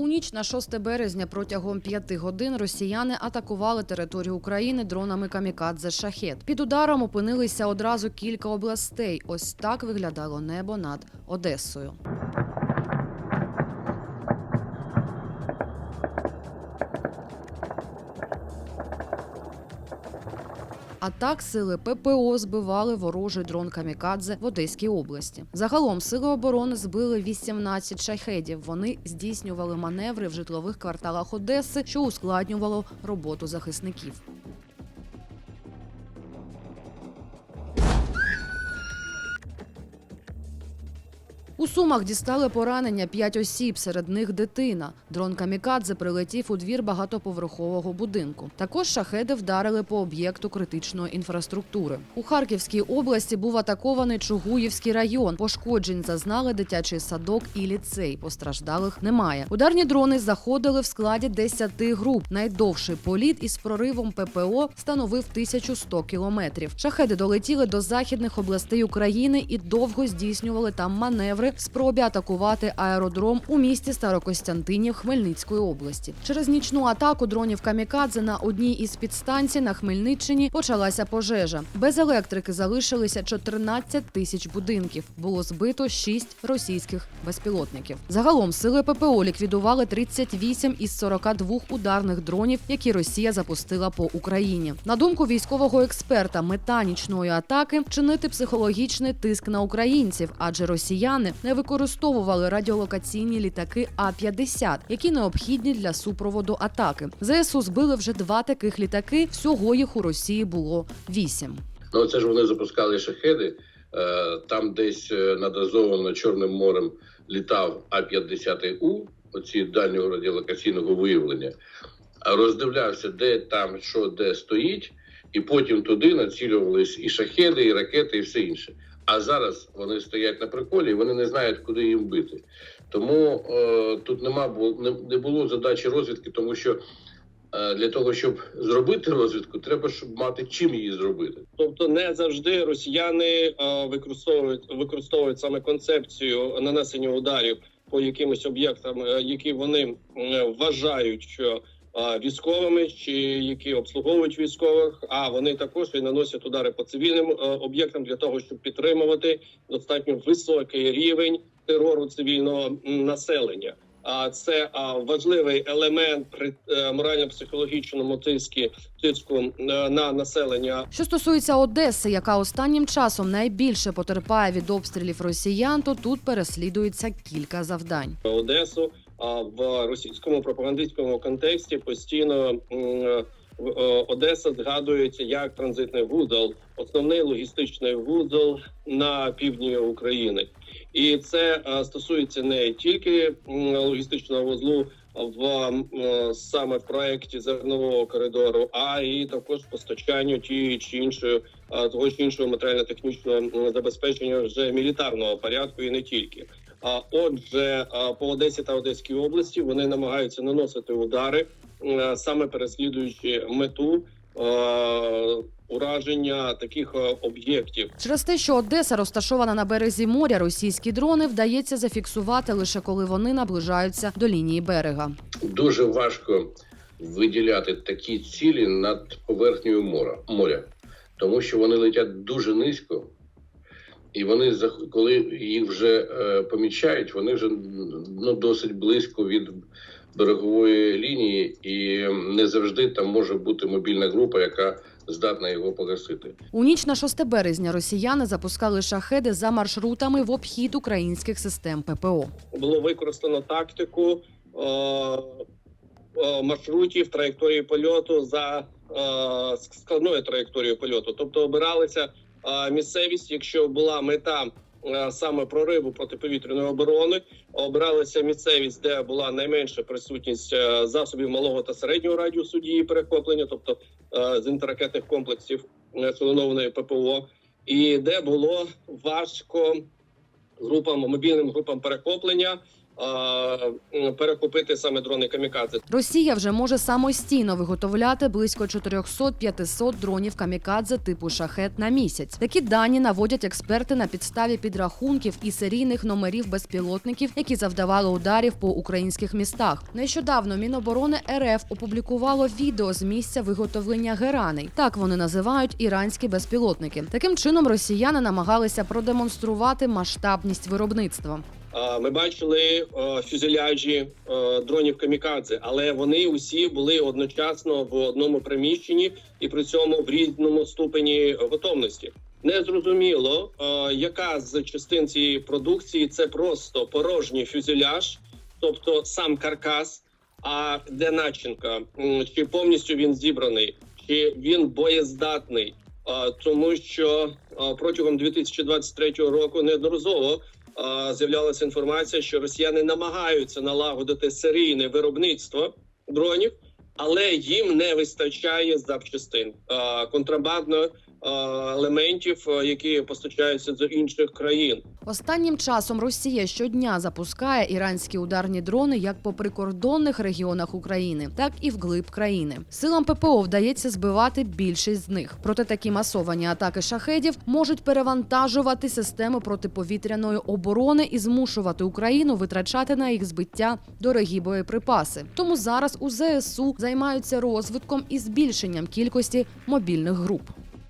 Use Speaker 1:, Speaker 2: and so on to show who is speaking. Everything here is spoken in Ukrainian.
Speaker 1: У ніч на 6 березня протягом п'яти годин росіяни атакували територію України дронами камікадзе шахет. Під ударом опинилися одразу кілька областей. Ось так виглядало небо над Одесою. А так сили ППО збивали ворожий дрон камікадзе в Одеській області. Загалом сили оборони збили 18 шахедів. Вони здійснювали маневри в житлових кварталах Одеси, що ускладнювало роботу захисників. У Сумах дістали поранення п'ять осіб, серед них дитина. Дрон камікадзе прилетів у двір багатоповерхового будинку. Також шахеди вдарили по об'єкту критичної інфраструктури. У Харківській області був атакований Чугуївський район. Пошкоджень зазнали дитячий садок і ліцей. Постраждалих немає. Ударні дрони заходили в складі 10 груп. Найдовший політ із проривом ППО становив 1100 кілометрів. Шахеди долетіли до західних областей України і довго здійснювали там маневри в спробі атакувати аеродром у місті Старокостянтинів Хмельницької області. Через нічну атаку дронів камікадзе на одній із підстанцій на Хмельниччині почалася пожежа. Без електрики залишилися 14 тисяч будинків. Було збито 6 російських безпілотників. Загалом сили ППО ліквідували 38 із 42 ударних дронів, які Росія запустила по Україні. На думку військового експерта, мета нічної атаки чинити психологічний тиск на українців, адже росіяни не використовували радіолокаційні літаки А-50, які необхідні для супроводу атаки. ЗСУ збили вже два таких літаки. Всього їх у Росії було вісім.
Speaker 2: Ну, це ж вони запускали шахеди. Е, Там десь е, над Азовом Чорним морем літав А-50У, оці дальнього радіолокаційного виявлення, а роздивлявся, де там що де стоїть, і потім туди націлювались і шахеди, і ракети, і все інше. А зараз вони стоять на приколі, і вони не знають, куди їм бити. Тому е, тут нема не, було задачі розвідки, тому що е, для того, щоб зробити розвідку, треба, щоб мати чим її зробити.
Speaker 3: Тобто не завжди росіяни е, використовують використовують саме концепцію нанесення ударів по якимось об'єктам, е, які вони е, вважають, що військовими чи які обслуговують військових. А вони також і наносять удари по цивільним е, об'єктам для того, щоб підтримувати достатньо високий рівень терору цивільного населення. А це важливий елемент при е, морально-психологічному тиску тиску е, на населення
Speaker 1: Що стосується Одеси, яка останнім часом найбільше потерпає від обстрілів росіян, то тут переслідується кілька завдань.
Speaker 3: Одесу. А в російському пропагандистському контексті постійно е, Одеса згадується як транзитний вузол, основний логістичний вузол на півдні України, і це е, стосується не тільки логістичного вузлу в е, саме в проєкті зернового коридору, а і також постачанню тієї чи іншої е, того чи іншого матеріально-технічного забезпечення вже мілітарного порядку, і не тільки. А отже, по Одесі та Одеській області вони намагаються наносити удари, е, саме переслідуючи мету е, ураження таких е, об'єктів.
Speaker 1: Через те, що Одеса розташована на березі моря, російські дрони вдається зафіксувати лише коли вони наближаються до лінії берега.
Speaker 2: дуже важко виділяти такі цілі над поверхнею моря, моря, тому що вони летять дуже низько, і вони коли їх вже е, помічають, вони вже ну досить близько від берегової лінії, і не завжди там може бути мобільна група, яка здатна його погасити.
Speaker 1: У ніч на 6 березня росіяни запускали шахеди за маршрутами в обхід українських систем ППО.
Speaker 3: Було використано тактику е, е, маршрутів траєкторії польоту за е, складною траєкторією польоту. Тобто обиралися місцевість, якщо була мета саме прориву протиповітряної оборони, обиралася місцевість, де була найменша присутність е, засобів малого та середнього радіусу дії перехоплення, тобто е, з інтеракетних комплексів е, ППО, і де було важко групам мобільним групам перехоплення м, перехопити саме дрони камікадзе.
Speaker 1: Росія вже може самостійно виготовляти близько 400-500 дронів камікадзе типу шахет на місяць. Такі дані наводять експерти на підставі підрахунків і серійних номерів безпілотників, які завдавали ударів по українських містах. Нещодавно Міноборони РФ опублікувало відео з місця виготовлення гераней. Так вони називають іранські безпілотники. Таким чином росіяни намагалися продемонструвати масштабність виробництва.
Speaker 3: Ми бачили фюзеляжі дронів камікадзе, але вони усі були одночасно в одному приміщенні і при цьому в різному ступені готовності. Не зрозуміло, яка з частин цієї продукції це просто порожній фюзеляж, тобто сам каркас. А де начинка? Чи повністю він зібраний, чи він боєздатний? Тому що протягом 2023 року неодноразово з'являлася інформація, що росіяни намагаються налагодити серійне виробництво дронів, але їм не вистачає запчастин. Контрабандно елементів, які постачаються з інших країн.
Speaker 1: Останнім часом Росія щодня запускає іранські ударні дрони як по прикордонних регіонах України, так і вглиб країни. Силам ППО вдається збивати більшість з них. Проте такі масовані атаки шахедів можуть перевантажувати системи протиповітряної оборони і змушувати Україну витрачати на їх збиття дорогі боєприпаси. Тому зараз у ЗСУ займаються розвитком і збільшенням кількості мобільних груп.